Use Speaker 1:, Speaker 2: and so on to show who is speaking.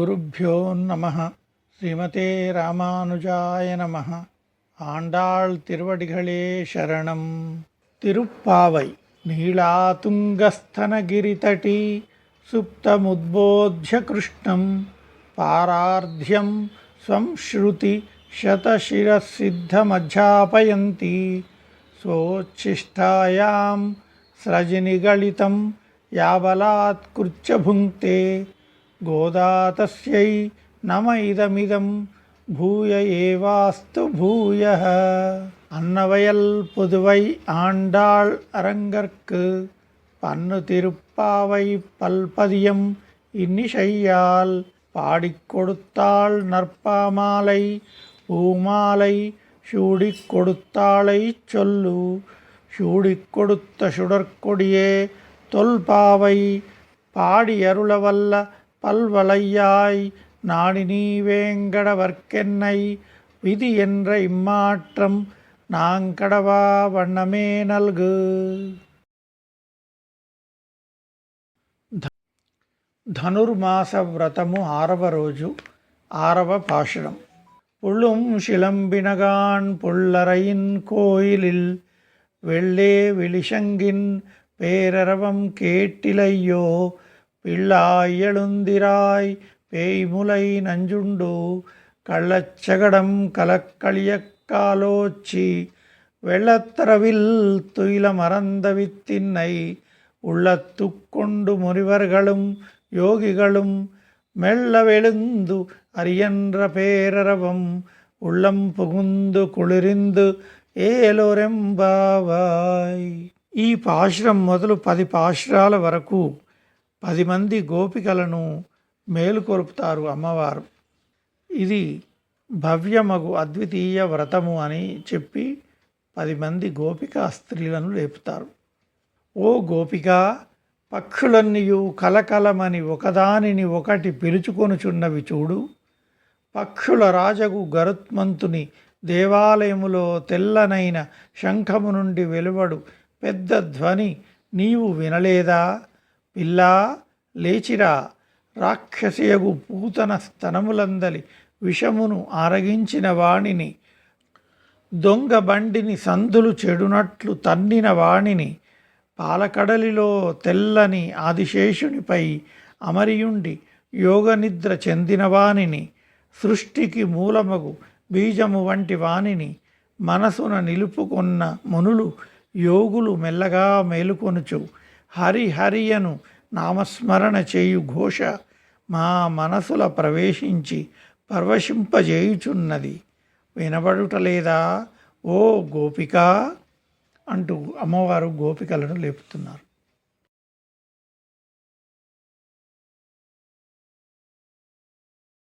Speaker 1: శ్రీగురుభ్యో నమ శ్రీమతే రామానుజాయ నమ ஆண்டாள் திருவடிகளே சரணம் திருப்பாவை நீளாதுங்கஸ்தனகிரிதட்டி சுப்தமுத்போத்ய கிருஷ்ணம் பாரார்த்தியம் ஸ்வம் ஸ்ருதி சதசிரசித்தமஜாபயந்தி சோச்சிஷ்டாயாம் ஸ்ரஜினிகளிதம் யாவலாத் குர்ச்ச புங்கே तस्यै नम इदमिदं பூய ஏவாஸ்து பூயः அன்னவயல் புதுவை ஆண்டாள் அரங்கற்கு பன்னு திருப்பாவை பல்பதியம் இன்னிசையால் பாடிக் கொடுத்தாள் நற்பாமாலை பூமாலை சூடிக் கொடுத்தாளைச் சொல்லு சூடிக் கொடுத்த சுடற்கொடியே தொல்பாவை பாடியருளவல்ல பல்வளையாய் நாடினீ வேங்கடவர்க்கென்னை விதி என்ற இம்மாற்றம் நாங்கடவா வண்ணமே நல்கு ధనుర్మాస వ్రతము ఆరవ రోజు ఆరవ పాశురం పుళ్ళుం శిలంబినగాన్ పుల్లరైన్ కోయిలిల్ வெள்ளே வெளிசங்கின் பேரரவம் கேட்டிலையோ பிள்ளாய் எழுந்திராய் பேய்முலை நஞ்சுண்டு கள்ளச்சகடம் கலக்களியக்காலோச்சி வெள்ளத்தரவில் துயில மறந்த வித்தின்னை உள்ளத்துக்கொண்டு முனிவர்களும் யோகிகளும் மெல்ல வெளுந்து அரியன்ற பேரரவம் உள்ளம் புகுந்து కుళిరిందు ఏలోరెంబావాయ్ ఈ పాశురం మొదలు పది పాశురాల వరకు పది మంది గోపికలను మేలుకొలుపుతారు అమ్మవారు. ఇది భవ్యమగు అద్వితీయ వ్రతము అని చెప్పి పది మంది గోపిక స్త్రీలను లేపుతారు. ఓ గోపిక పక్షులన్నీయు కలకలమని ఒకదానిని ఒకటి పిలుచుకొనుచున్నవి చూడు. పక్షుల రాజగు గరుత్మంతుని దేవాలయములో తెల్లనైన శంఖము నుండి వెలువడు పెద్ద ధ్వని నీవు వినలేదా? ఇల్లా లేచిరా రాక్షసియగు పూతన స్తనములందలి విషమును ఆరగించిన వాణిని దొంగ బండిని సందులు చెడునట్లు తన్నిన వాణిని పాలకడలిలో తెల్లని ఆదిశేషునిపై అమరియుండి యోగనిద్ర చెందిన వాణిని సృష్టికి మూలమగు బీజము వంటి వాణిని మనసున నిలుపుకున్న మునులు యోగులు మెల్లగా మేలుకొనుచు హరిహరియను నామస్మరణ చేయు ఘోష మా మనసుల ప్రవేశించి పర్వశింపజేయుచున్నది. వినబడుటలేదా ఓ గోపిక అంటూ అమ్మవారు గోపికలను లేపుతున్నారు.